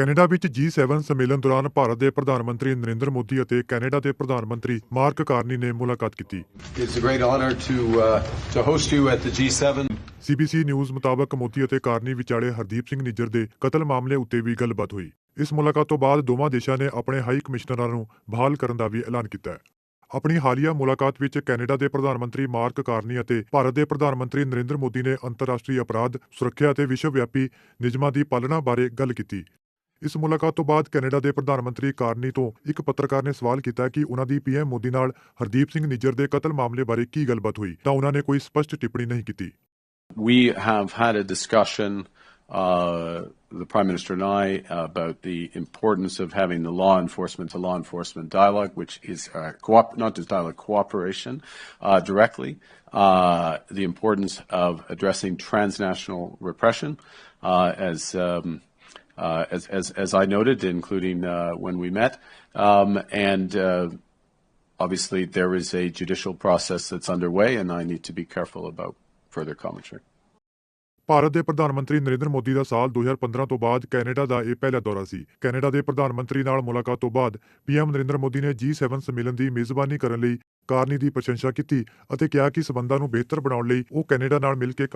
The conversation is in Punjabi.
ਕੈਨੇਡਾ ਵਿੱਚ G7 ਸੰਮੇਲਨ ਦੌਰਾਨ ਭਾਰਤ ਦੇ ਪ੍ਰਧਾਨ ਮੰਤਰੀ ਨਰਿੰਦਰ ਮੋਦੀ ਅਤੇ ਕੈਨੇਡਾ ਦੇ ਪ੍ਰਧਾਨ ਮੰਤਰੀ ਮਾਰਕ ਕਾਰਨੀ ਨੇ ਮੁਲਾਕਾਤ ਕੀਤੀ। It's a great honor to uh, to host you at the G7. CBC news ਮੁਤਾਬਕ ਮੋਦੀ ਅਤੇ ਕਾਰਨੀ ਵਿਚਾਲੇ ਹਰਦੀਪ ਸਿੰਘ ਨਿੱਜਰ ਦੇ ਕਤਲ ਮਾਮਲੇ ਉੱਤੇ ਵੀ ਗੱਲਬਾਤ ਹੋਈ। ਇਸ ਮੁਲਾਕਾਤ ਤੋਂ ਬਾਅਦ ਦੋਵਾਂ ਦੇਸ਼ਾਂ ਨੇ ਆਪਣੇ ਹਾਈ ਕਮਿਸ਼ਨਰਾਂ ਨੂੰ ਬਹਾਲ ਕਰਨ ਦਾ ਵੀ ਐਲਾਨ ਕੀਤਾ ਹੈ। ਆਪਣੀ ਹਾਲੀਆ ਮੁਲਾਕਾਤ ਵਿੱਚ ਕੈਨੇਡਾ ਦੇ ਪ੍ਰਧਾਨ ਮੰਤਰੀ ਮਾਰਕ ਕਾਰਨੀ ਅਤੇ ਭਾਰਤ ਦੇ ਪ੍ਰਧਾਨ ਮੰਤਰੀ ਨਰਿੰਦਰ ਮੋਦੀ ਨੇ ਅੰਤਰਰਾਸ਼ਟਰੀ ਅਪਰਾਧ ਸੁਰੱਖਿਆ ਅਤੇ ਵਿਸ਼ਵ ਵਿਆਪੀ ਨਿਯਮਾਂ ਦੀ ਪਾਲਣਾ ਬਾਰੇ ਗੱਲ ਕੀਤੀ। ਇਸ ਮੁਲਾਕਾਤ ਤੋਂ ਬਾਅਦ ਕੈਨੇਡਾ ਦੇ ਪ੍ਰਧਾਨ ਮੰਤਰੀ ਕਾਰਨੀ ਤੋਂ ਇੱਕ ਪੱਤਰਕਾਰ ਨੇ ਸਵਾਲ ਕੀਤਾ ਕਿ ਉਹਨਾਂ ਦੀ ਪੀਐਮ ਮੋਦੀ ਨਾਲ ਹਰਦੀਪ ਸਿੰਘ ਨਿੱਜਰ ਦੇ ਕਤਲ ਮਾਮਲੇ ਬਾਰੇ ਕੀ ਗੱਲਬਾਤ ਹੋਈ ਤਾਂ ਉਹਨਾਂ ਨੇ ਕੋਈ ਸਪਸ਼ਟ ਟਿੱਪਣੀ ਨਹੀਂ ਕੀਤੀ We have had a discussion, uh, the Prime Minister and I, about the importance of having the law enforcement to law enforcement dialogue, which is uh, coop- not just dialogue, cooperation uh, directly, uh, the importance of addressing transnational repression, uh, as, um, uh, as, as, as I noted, including uh, when we met, um, and uh, obviously there is a judicial process that's underway, and I need to be careful about further commentary. Bharat ਦੇ ਪ੍ਰਧਾਨ ਮੰਤਰੀ ਨਰਿੰਦਰ ਮੋਦੀ ਦਾ ਸਾਲ 2015 ਤੋਂ ਬਾਅਦ ਕੈਨੇਡਾ ਦਾ ਇਹ ਪਹਿਲਾ ਦੌਰਾ ਸੀ ਕੈਨੇਡਾ ਦੇ ਪ੍ਰਧਾਨ ਮੰਤਰੀ ਨਾਲ ਮੁਲਾਕਾਤ ਤੋਂ ਬਾਅਦ ਪੀਐਮ ਨਰਿੰਦਰ ਮੋਦੀ ਨੇ G7 ਸੰਮੇਲਨ ਦੀ ਮੇਜ਼ਬਾਨੀ ਕਰਨ ਲਈ ਕਾਰਨੀ ਦੀ ਪ੍ਰਸ਼ੰਸਾ ਕੀਤੀ ਅਤੇ ਕਿਹਾ ਕਿ ਸਬੰਧਾਂ ਨੂੰ ਬਿਹਤਰ ਬਣਾਉਣ ਲਈ ਉਹ ਕੈਨੇਡਾ ਨਾਲ ਮਿਲ ਕੇ